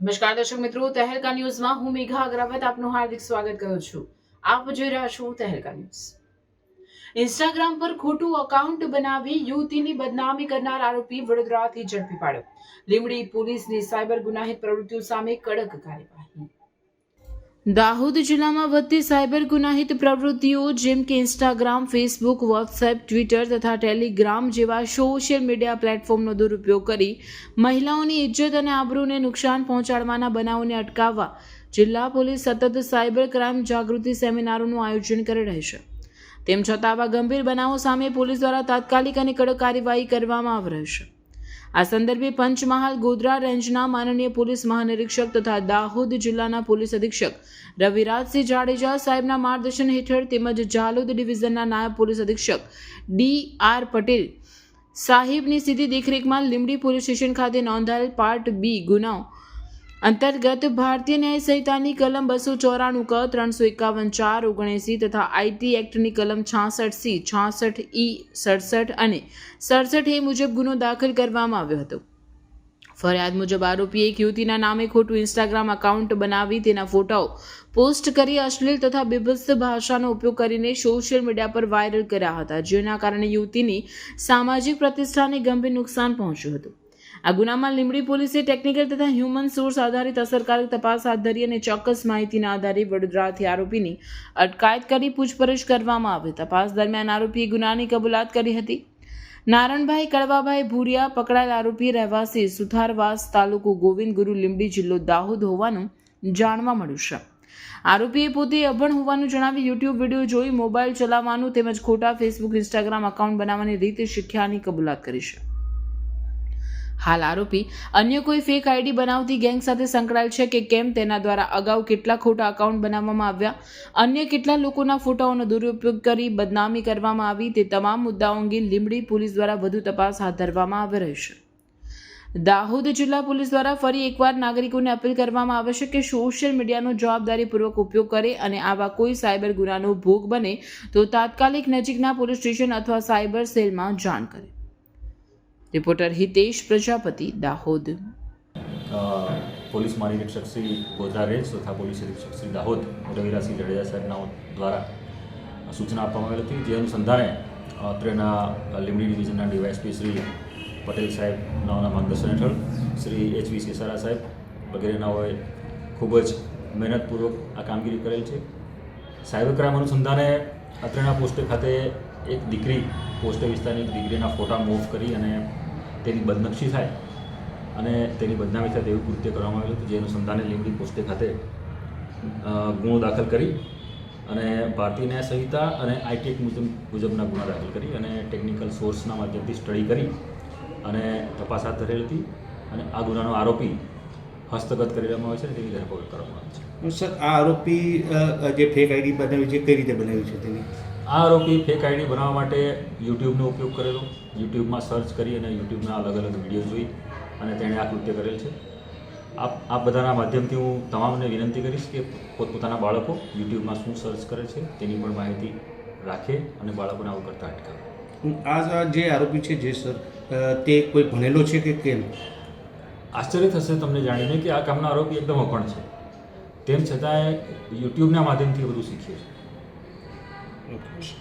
નમસ્કાર દર્શક મિત્રો, તહેલકા ન્યૂઝમાં હું મેઘા અગ્રવત આપનું હાર્દિક સ્વાગત કરું છું. આપ જોઈ રહ્યા છો તહેલકા ન્યૂઝ. ઇન્સ્ટાગ્રામ પર ખોટું અકાઉન્ટ બનાવી યુવતીની બદનામી કરનાર આરોપી વડોદરાથી ઝડપી પાડ્યો. લીમડી પોલીસની સાયબર ગુનાહિત પ્રવૃત્તિઓ સામે કડક કાર્યવાહી. દાહોદ જિલ્લામાં વધતી સાયબર ગુનાહિત પ્રવૃત્તિઓ જેમ કે ઇન્સ્ટાગ્રામ ફેસબુક વોટ્સએપ ટ્વિટર તથા ટેલિગ્રામ જેવા સોશિયલ મીડિયા પ્લેટફોર્મનો દુરુપયોગ કરી મહિલાઓની ઇજ્જત અને આબરૂને નુકસાન પહોંચાડવાના બનાવોને અટકાવવા જિલ્લા પોલીસ સતત સાયબર ક્રાઇમ જાગૃતિ સેમિનારોનું આયોજન કરી રહી છે. તેમ છતાં આવા ગંભીર બનાવો સામે પોલીસ દ્વારા તાત્કાલિક અને કડક કાર્યવાહી કરવામાં આવી રહી છે. આ સંદર્ભે પંચમહાલ ગોધરા રેન્જના માનનીય પોલીસ મહાનિરીક્ષક તથા દાહોદ જિલ્લાના પોલીસ અધિક્ષક રવિરાજસિંહ જાડેજા સાહેબના માર્ગદર્શન હેઠળ તેમજ જાલોદ ડિવિઝનના નાયબ પોલીસ અધિક્ષક ડી આર પટેલ સાહિબની સીધી દેખરેખમાં લીમડી પોલીસ સ્ટેશન ખાતે નોંધાયેલ પાર્ટ બી ગુનાઓ અંતર્ગત ભારતીય ન્યાય સંહિતાની કલમ બસો ચોરાણું ક, ત્રણસો એકાવન ચાર, ઓગણએંસી તથા આઈટી એક્ટની કલમ છાસઠ સી, છાસઠ ઈ, સડસઠ અને સડસઠ એ મુજબ ગુનો દાખલ કરવામાં આવ્યો હતો. ફરિયાદ મુજબ આરોપીએ એક યુવતીના નામે ખોટું ઇન્સ્ટાગ્રામ એકાઉન્ટ બનાવી તેના ફોટાઓ પોસ્ટ કરી અશ્લીલ તથા બીભત્સ ભાષાનો ઉપયોગ કરીને સોશિયલ મીડિયા પર વાયરલ કર્યા હતા, જેના કારણે યુવતીની સામાજિક પ્રતિષ્ઠાને ગંભીર નુકસાન પહોંચ્યું હતું. આ ગુનામાં લીંબડી પોલીસે ટેકનિકલ તથા હ્યુમન સોર્સ આધારિત અસરકારક તપાસ હાથ ધરી અને ચોક્કસ માહિતીના આધારે વડોદરાથી આરોપીની અટકાયત કરી પૂછપરછ કરવામાં આવી. તપાસ દરમિયાન આરોપીએ ગુનાની કબૂલાત કરી હતી. નારણભાઈ કડવાભાઈ ભૂરિયા પકડાયેલ આરોપી રહેવાસી સુથારવાસ તાલુકો ગોવિંદ ગુરુ લીંબડી જિલ્લો દાહોદ હોવાનું જાણવા મળ્યું છે. આરોપીએ પોતે અભણ હોવાનું જણાવી યુટ્યુબ વીડિયો જોઈ મોબાઈલ ચલાવવાનું તેમજ ખોટા ફેસબુક, ઇન્સ્ટાગ્રામ એકાઉન્ટ બનાવવાની રીત શીખ્યાની કબૂલાત કરી છે. હાલ આરોપી અન્ય કોઈ ફેક આઈડી બનાવતી ગેંગ સાથે સંકળાયેલ છે કે કેમ તેના દ્વારા અગાઉ કેટલા ખોટા અકાઉન્ટ બનાવવામાં આવ્યા? અન્ય કેટલા લોકોના ફોટાઓનો દુરુપયોગ કરી બદનામી કરવામાં આવી? તે તમામ મુદ્દાઓ અંગે લીંબડી પોલીસ દ્વારા વધુ તપાસ હાથ ધરવામાં આવી રહી છે. દાહોદ જિલ્લા પોલીસ દ્વારા ફરી એકવાર નાગરિકોને અપીલ કરવામાં આવે છે કે સોશિયલ મીડિયાનો જવાબદારીપૂર્વક ઉપયોગ કરે અને આવા કોઈ સાયબર ગુનાનો ભોગ બને તો તાત્કાલિક નજીકના પોલીસ સ્ટેશન અથવા સાયબર સેલમાં જાણ કરે. રિપોર્ટર હિતેશ પ્રજાપતિ, દાહોદ. પોલીસ મહાનિરીક્ષક શ્રી ગોધરા તથા પોલીસ અધિક્ષક શ્રી દાહોદ રવિરાસિંહ જાડેજા સાહેબના દ્વારા સૂચના આપવામાં આવેલ હતી. જે અનુસંધાને અત્રેના લીમડી ડિવિઝનના ડીવાયએસપી શ્રી પટેલ સાહેબના માર્ગદર્શન હેઠળ શ્રી એચ વી સેસારા સાહેબ વગેરેનાઓએ ખૂબ જ મહેનતપૂર્વક આ કામગીરી કરેલ છે. સાયબર ક્રાઇમ અનુસંધાને અત્રેના પોસ્ટ ખાતે એક દીકરી પોસ્ટે વિસ્તારની દીકરીના ફોટા મૂવ કરી અને તેની બદનક્ષી થાય અને તેની બદનામી સાથે એવું કૃત્ય કરવામાં આવેલું હતું, જે અનુસંધાને લીમડી પોસ્ટે ખાતે ગુનો દાખલ કરી અને ભારતીય ન્યાય સંહિતા અને આઈટેક મુજબ, મુજબના ગુના દાખલ કરી અને ટેકનિકલ સોર્સના માધ્યમથી સ્ટડી કરી અને તપાસ હાથ ધરેલ હતી અને આ ગુનાનો આરોપી હસ્તગત કરી લેવામાં આવે છે તેની ધરપકડ કરવામાં આવે છે. સર, આ આરોપી જે ફેક આઈડી બનાવી છે, કઈ રીતે બનાવી છે તેની? આ આરોપી ફેક આઈડી બનાવવા માટે યુટ્યુબનો ઉપયોગ કરેલો. યુટ્યુબમાં સર્ચ કરી અને યુટ્યુબના અલગ અલગ વીડિયો જોઈ અને તેણે આ કૃત્ય કરેલ છે. આપ આ બધાના માધ્યમથી હું તમામને વિનંતી કરીશ કે પોતપોતાના બાળકો યુટ્યુબમાં શું સર્ચ કરે છે તેની પણ માહિતી રાખે અને બાળકોને આવું કરતાં અટકાવે. આ જે આરોપી છે જે સર તે કોઈ ભણેલો છે કે કેમ? આશ્ચર્ય થશે તમને જાણીને કે આ કામના આરોપી એકદમ અપણ છે. તેમ છતાંય યુટ્યુબના માધ્યમથી બધું શીખ્યું છે